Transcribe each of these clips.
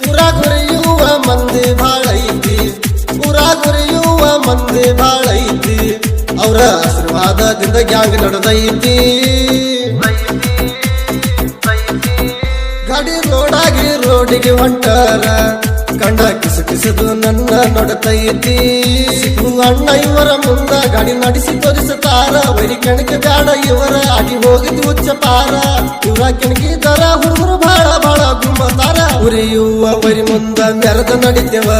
ಊರಾಗ ಹುರಿಯುವ ಮಂದಿ ಬಾಳ ಐತಿ ಊರಾಗ ಹುರಿಯುವ ಮಂದಿ ಬಾಳ ಐತಿ ಅವರ ಆಶೀರ್ವಾದದಿಂದ ಗ್ಯಾಂಗ್ ನಡೆದೈತಿ. ಗಾಡಿ ರೋಡಾಗಿ ರೋಡಿಗೆ ಹೊಂಟಾರ ಕಂಡ ಕಿಸು ಕಿಸದು ನನ್ನ ನೋಡತೈತಿ ಸಿಕ್ಕು ಅಣ್ಣ ಇವರ ಮುಂದ ಗಾಡಿ ನಡೆಸಿ ತೋರಿಸುತ್ತಾರ. ವೈರಿ ಕೆಣಕೆ ಬ್ಯಾಡ ಇವರ, ಆಗಿ ಹೋಗಿದ್ದು ಉಚ್ಚ ಪಾರ. ಇವರ ಕೆಣಕಿದಾರ ಹುಡುಗರು ಬಾಳ ಬಾಳ ಗುಮ್ಮತಾರ. ಉರಿಯುವ ಬರಿ ಮುಂದ ಮೆರೆದ ನಡಿತೇವ.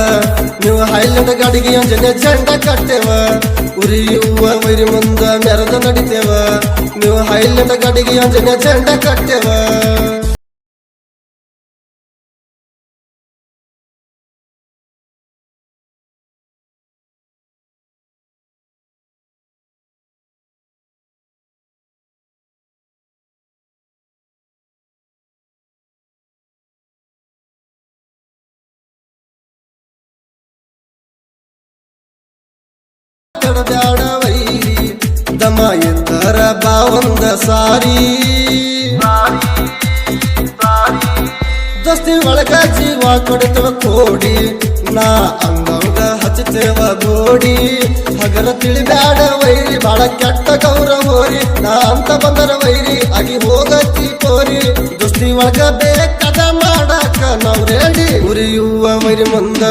ನೀವು ಹೈಲದ ಗಾಡಿಗೆ ಅಂಜನೆ ಚಂಡ ಕಟ್ಟೆವ ಉರಿಯುವ ವೈರಿ ಮುಂದ ಮೆರೆದ ನಡಿತೇವ. ನೀವು ಹೈಲದ ಗಾಡಿಗೆ ಅಂಜನೆ ಚಂಡ ಕಟ್ಟೆವ ಬ್ಯಾಡ ವೈರಿ ದಮ ಎತ್ತರ ಬಾವಂದ ಸಾರಿ. ದಸ್ತಿ ಒಳಗ ಜೀವ ಕೊಡ್ತವ ಕೋಡಿ. ನಾ ಅಂಗಂಗ ಹಚ್ಚುತ್ತೇವ ಗೋಡಿ. ಹಗರ ತಿಳಿಬ್ಯಾಡ ವೈರಿ ಬಾಳ ಕೆಟ್ಟ ಗೌರವೋರಿ ನಾ ಅಂತ ಬಂದರ ವೈರಿ ಆಗಿ ಹೋಗತಿ ಕೋರಿ ದೋಸ್ತಿ ಒಳಗ ಬೇಕಾದ ಮಾಡಾಕ ನಾವು ರೆಡಿ. ಉರಿಯುವ ವೈರಿ ಮುಂದ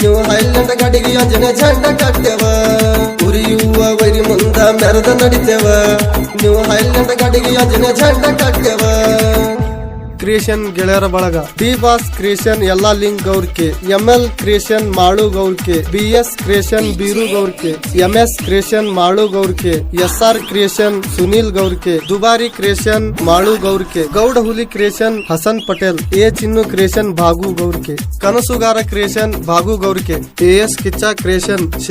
ನೀವು ಹೈಲ್ಯಾಂಡ್ ಗಡಿಗೆ ಯೋಜನೆ ಜಂಡ ಕಟ್ಟೆವ ಉರಿಯುವ ವೈರಿ ಮುಂದ ಮೆರೆದ ನಡಿತೇವ. ನೀವು ಹೈಲ್ಯಾಂಡ್ ಗಡಿಗೆ ಯೋಜನೆ ಜಂಡ ಕಟ್ಟೆವ ಕ್ರಿಯೇಷನ್ ಗೆಳೆಯರ ಬಳಗ. ಬಿ ಬಾಸ್ ಕ್ರಿಯೇಷನ್ ಎಲ್ಲಾ link ಗೌರ್ಕೆ. M L creation Malu ಗೌರ್ಕೆ. B S creation ಬೀರು ಗೌರ್ಕೆ. M S creation Malu Gowrke. S R creation Sunil Gowrke. Dubari creation Malu Gowrke. Gowda Huli creation Hasan Patel. A Chinnu creation Bhagu Gowrke. Kanasugara creation Bhagu Gowrke. A S Kichcha creation Shekhar